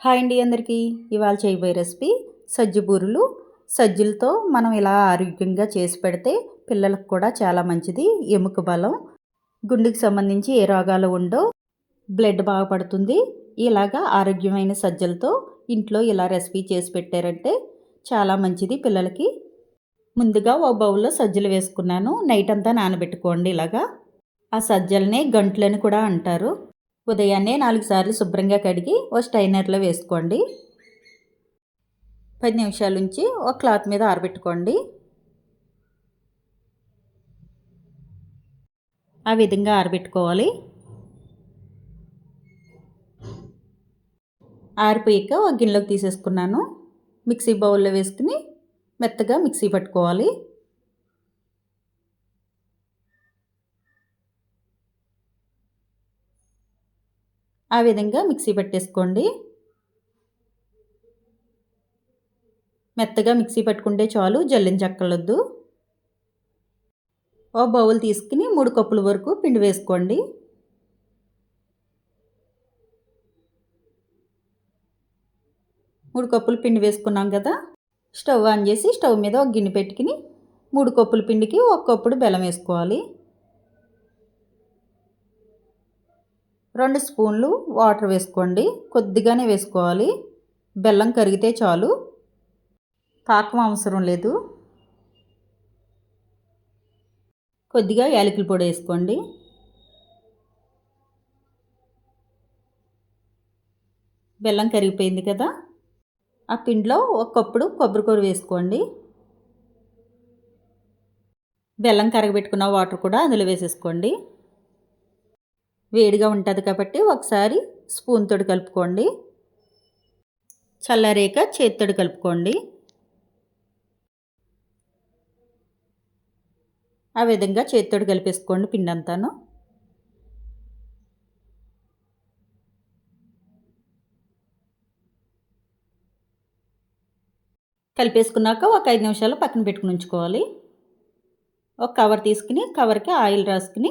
Hi అండి అందరికీ. ఇవాళ చేయబోయే రెసిపీ సజ్జ బూరులు. సజ్జులతో మనం ఇలా ఆరోగ్యంగా చేసి పెడితే పిల్లలకు కూడా చాలా మంచిది. ఎముక బలం గుండెకి సంబంధించి ఏ రోగాలు ఉండో బ్లడ్ బాగా పడుతుంది. ఇలాగా ఆరోగ్యమైన సజ్జలతో ఇంట్లో ఇలా రెసిపీ చేసి పెట్టారంటే చాలా మంచిది పిల్లలకి. ముందుగా ఓ బౌల్లో సజ్జలు వేసుకున్నాను. నైట్ అంతా నానబెట్టుకోండి ఇలాగా. ఆ సజ్జలనే గంటలని కూడా అంటారు. ఉదయాన్నే నాలుగు సార్లు శుభ్రంగా కడిగి ఓ స్టైనర్లో వేసుకోండి. పది నిమిషాల నుంచి ఒక క్లాత్ మీద ఆరబెట్టుకోండి. ఆ విధంగా ఆరబెట్టుకోవాలి. ఆరిపోయాక ఒక గిన్నెలోకి తీసేసుకున్నాను. మిక్సీ బౌల్లో వేసుకుని మెత్తగా మిక్సీ పట్టుకోవాలి. ఆ విధంగా మిక్సీ పట్టేసుకోండి. మెత్తగా మిక్సీ పట్టుకుంటే చాలు జల్లించక్కర్లొద్దు. ఓ బౌల్ తీసుకుని మూడు కప్పుల వరకు పిండి వేసుకోండి. మూడు కప్పులు పిండి వేసుకున్నాం కదా స్టవ్ ఆన్ చేసి స్టవ్ మీద ఒక గిన్నె పెట్టుకుని మూడు కప్పుల పిండికి ఒక కప్పుడు బెల్లం వేసుకోవాలి. రెండు స్పూన్లు వాటర్ వేసుకోండి. కొద్దిగానే వేసుకోవాలి. బెల్లం కరిగితే చాలు. పాకం అవసరం లేదు. కొద్దిగా యాలకుల పొడి వేసుకోండి. బెల్లం కరిగిపోయింది కదా. ఆ పిండిలో ఒక కప్పుడు కొబ్బరికూర వేసుకోండి. బెల్లం కరగబెట్టుకున్న వాటర్ కూడా అందులో వేసేసుకోండి. వేడిగా ఉంటుంది కాబట్టి ఒకసారి స్పూన్ తోటి కలుపుకోండి. చల్లరేక చేతితోటి కలుపుకోండి. ఆ విధంగా చేతితోటి కలిపేసుకోండి పిండి అంతాను కలిపేసుకున్నాక ఒక ఐదు నిమిషాలు పక్కన పెట్టుకుని ఉంచుకోవాలి. ఒక కవర్ తీసుకుని కవర్కి ఆయిల్ రాసుకుని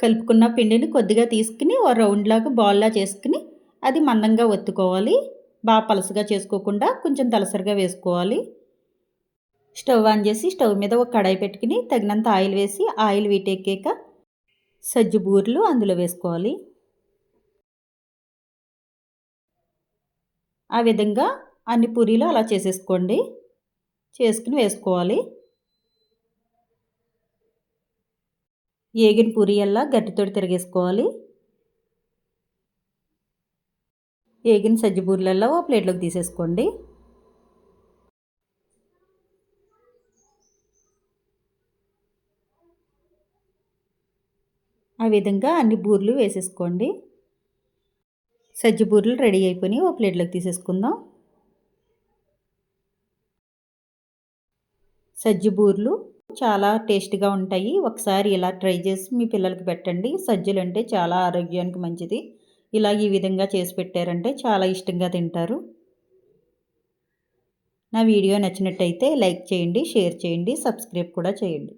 కలుపుకున్న పిండిని కొద్దిగా తీసుకుని ఓ రౌండ్లాగా బాల్లా చేసుకుని అది మందంగా ఒత్తుకోవాలి. బాగా పలసగా చేసుకోకుండా కొంచెం తలసరిగా వేసుకోవాలి. స్టవ్ ఆన్ చేసి స్టవ్ మీద ఒక కడాయి పెట్టుకుని తగినంత ఆయిల్ వేసి ఆయిల్ వీటెక్కాక సజ్జు బూరెలు అందులో వేసుకోవాలి. ఆ విధంగా అన్ని పూరీలు అలా చేసేసుకోండి. చేసుకుని వేసుకోవాలి. ఏగిన పూరియల్లా గట్టితోటి తిరిగేసుకోవాలి. ఏగిన సజ్జ పూరిలల్లా ఓ ప్లేట్లోకి తీసేసుకోండి. ఆ విధంగా అన్ని బూర్లు వేసేసుకోండి. సజ్జ బూరెలు రెడీ అయిపోయి ఓ ప్లేట్లోకి తీసేసుకుందాం. సజ్జ బూర్లు చాలా టేస్ట్గా ఉంటాయి. ఒకసారి ఇలా ట్రై చేసి మీ పిల్లలకి పెట్టండి. సజ్జలు అంటే చాలా ఆరోగ్యానికి మంచిది. ఇలా ఈ విధంగా చేసి పెట్టారంటే చాలా ఇష్టంగా తింటారు. నా వీడియో నచ్చినట్టయితే లైక్ చేయండి షేర్ చేయండి సబ్స్క్రైబ్ కూడా చేయండి.